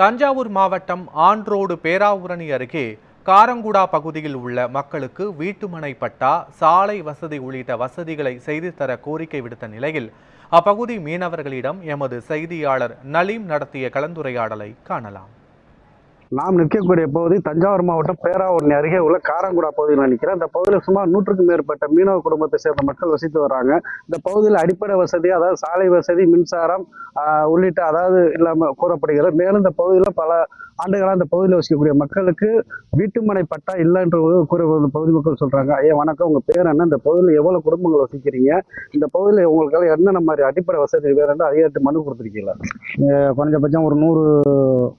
தஞ்சாவூர் மாவட்டம் ஆண்ட்ரோடு பேராவூரணி அருகே காரங்குடா பகுதியில் உள்ள மக்களுக்கு வீட்டுமனை பட்டா சாலை வசதி உள்ளிட்ட வசதிகளை செய்து தர கோரிக்கை விடுத்த நிலையில் அப்பகுதி மீனவர்களிடம் எமது செய்தியாளர் நலீம் நடத்திய கலந்துரையாடலை காணலாம். நாம் நிற்கக்கூடிய பகுதி தஞ்சாவூர் மாவட்டம் பேராவூரணி அருகே உள்ள காரங்குடா பகுதியில் நிற்கிறேன். இந்த பகுதியில் சுமார் நூற்றுக்கும் மேற்பட்ட மீனவ குடும்பத்தை சேர்ந்த மக்கள் வசித்து வராங்க. இந்த பகுதியில் அடிப்படை வசதி அதாவது சாலை வசதி மின்சாரம் ஆஹ், உள்ளிட்ட அதாவது இல்லாமல் கூறப்படுகிறது. மேலும் இந்த பகுதியில் பல ஆண்டுகளாக அந்த பகுதியில் வசிக்கக்கூடிய மக்களுக்கு வீட்டுமனை பட்டா இல்லை என்று கூற பகுதி மக்கள் சொல்கிறாங்க ஏன் வணக்கம். உங்கள் பேர் என்ன? இந்த பகுதியில் எவ்வளோ குடும்பங்கள் வசிக்கிறீங்க? இந்த பகுதியில் உங்களுக்கு என்னென்ன மாதிரி அடிப்படை வசதி வேறு அதிகாரத்தை மனு கொடுத்துருக்கீங்களா? குறைஞ்சபட்சம் ஒரு நூறு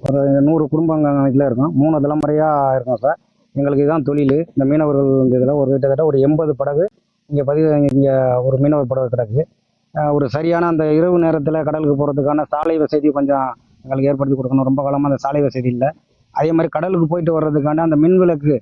ஒரு நூறு குடும்பங்கள் கணக்கில் இருக்கும். மூணு தலைமுறையாக இருக்கும் சார். எங்களுக்கு இதுதான் தொழில். இந்த மீனவர்கள் இதில் ஒரு கிட்டத்தட்ட ஒரு எண்பது படகு. இங்கே பதிவு இங்கே ஒரு மீனவர் படகு கிடக்கு. ஒரு சரியான அந்த இரவு நேரத்தில் கடலுக்கு போகிறதுக்கான சாலை வசதி கொஞ்சம் எங்களுக்கு ஏற்படுத்தி கொடுக்கணும். ரொம்ப காலமாக அந்த சாலை வசதி இல்லை. அதே மாதிரி கடலுக்கு போயிட்டு வர்றதுக்கான அந்த மின் விளக்கு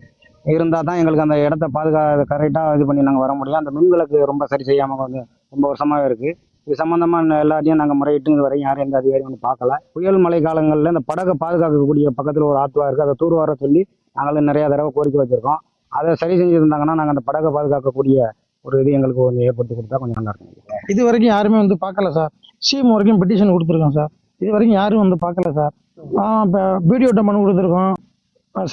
இருந்தால் தான் எங்களுக்கு அந்த இடத்த பாதுகா கரெக்டாக இது பண்ணி நாங்கள் வர முடியும். அந்த மின் விளக்கு ரொம்ப சரி செய்யாமல் கொஞ்சம் ரொம்ப வருஷமாகவே இருக்குது இது சம்மந்தமாக எல்லாத்தையும் நாங்கள் முறையிட்டு இது வரையும் யாரும் எந்த அதிகாரியும் ஒன்று பார்க்கல. புயல் மழை காலங்களில் இந்த படகை பாதுகாக்கக்கூடிய பக்கத்தில் ஒரு ஆத்துவா இருக்குது அதை தூர்வார சொல்லி நாங்களும் நிறையா தடவை கோரிக்கை வச்சுருக்கோம். அதை சரி செஞ்சுருந்தாங்கன்னா நாங்கள் அந்த படகை பாதுகாக்கக்கூடிய ஒரு இது எங்களுக்கு கொஞ்சம் ஏற்படுத்தி கொடுத்தா கொஞ்சம் நல்லா இருக்கும். இது வரைக்கும் யாருமே வந்து பார்க்கல சார். சிஎம் வரைக்கும் பெட்டிஷன் கொடுத்துருக்கோம் சார். இது வரைக்கும் யாரும் வந்து பார்க்கல சார். இப்போ பிடிஓட்ட மனு கொடுத்துருக்கோம்.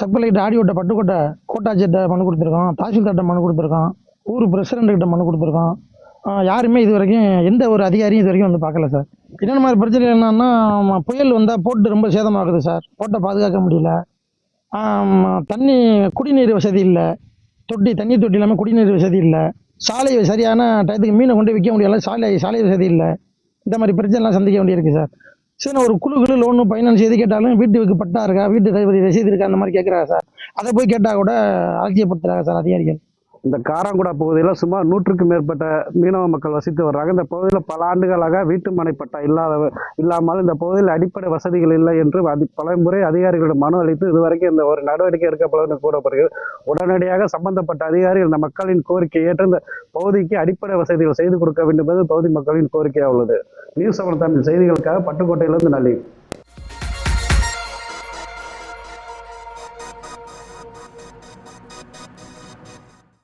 சப்ளைட் ஆடியோட்ட பட்டுக்கோட்டை கோட்டாட்சியர்கிட்ட மனு கொடுத்துருக்கோம். தாசில்தார்கிட்ட மனு கொடுத்துருக்கோம். ஊர் பிரசிடண்ட்டுக்கிட்ட மனு கொடுத்துருக்கோம். யாருமே இது வரைக்கும் எந்த ஒரு அதிகாரியும் இது வரைக்கும் வந்து பார்க்கல சார். என்னென்ன மாதிரி பிரச்சனை என்னன்னா புயல் வந்தால் போட்டு ரொம்ப சேதமாகுது சார். போட்டை பாதுகாக்க முடியல. தண்ணி குடிநீர் வசதி இல்லை. தொட்டி தண்ணி தொட்டி இல்லாமல் குடிநீர் வசதி இல்லை. சாலை சரியான டயத்துக்கு மீனை கொண்டு விற்க முடியல. சாலை சாலை வசதி இல்லை. இந்த மாதிரி பிரச்சனைலாம் சந்திக்க வேண்டியிருக்கு சார். சரி ஒரு குழு குழு லோனு ஃபைனான்ஸ் எது கேட்டாலும் வீட்டுக்கு பட்டா இருக்கா? வீட்டு கைப்பதி ரசீது இருக்கா? அந்த மாதிரி கேட்குறாங்க சார் அதை போய் கேட்டால் கூட அலட்சியப்படுத்துறாங்க சார் அதிகாரிகள்? இந்த காராங்குடா பகுதியில் சுமார் நூற்றுக்கு மேற்பட்ட மீனவ மக்கள் வசித்து வர்றாங்க. இந்த பகுதியில் பல ஆண்டுகளாக வீட்டு மனை பட்டா இல்லாத இல்லாமல் இந்த பகுதியில் அடிப்படை வசதிகள் இல்லை என்று அதி பல முறை அதிகாரிகளிடம் மனு அளித்து இதுவரைக்கும் இந்த ஒரு நடவடிக்கை எடுக்கப்படும் கூறப்படுகிறது. உடனடியாக சம்பந்தப்பட்ட அதிகாரிகள் இந்த மக்களின் கோரிக்கை ஏற்று இந்த பகுதிக்கு அடிப்படை வசதிகள் செய்து கொடுக்க வேண்டும் என்பது பகுதி மக்களின் கோரிக்கையாக உள்ளது. நியூஸ் செவன் தமிழ் செய்திகளுக்காக பட்டுக்கோட்டையிலிருந்து நல்லி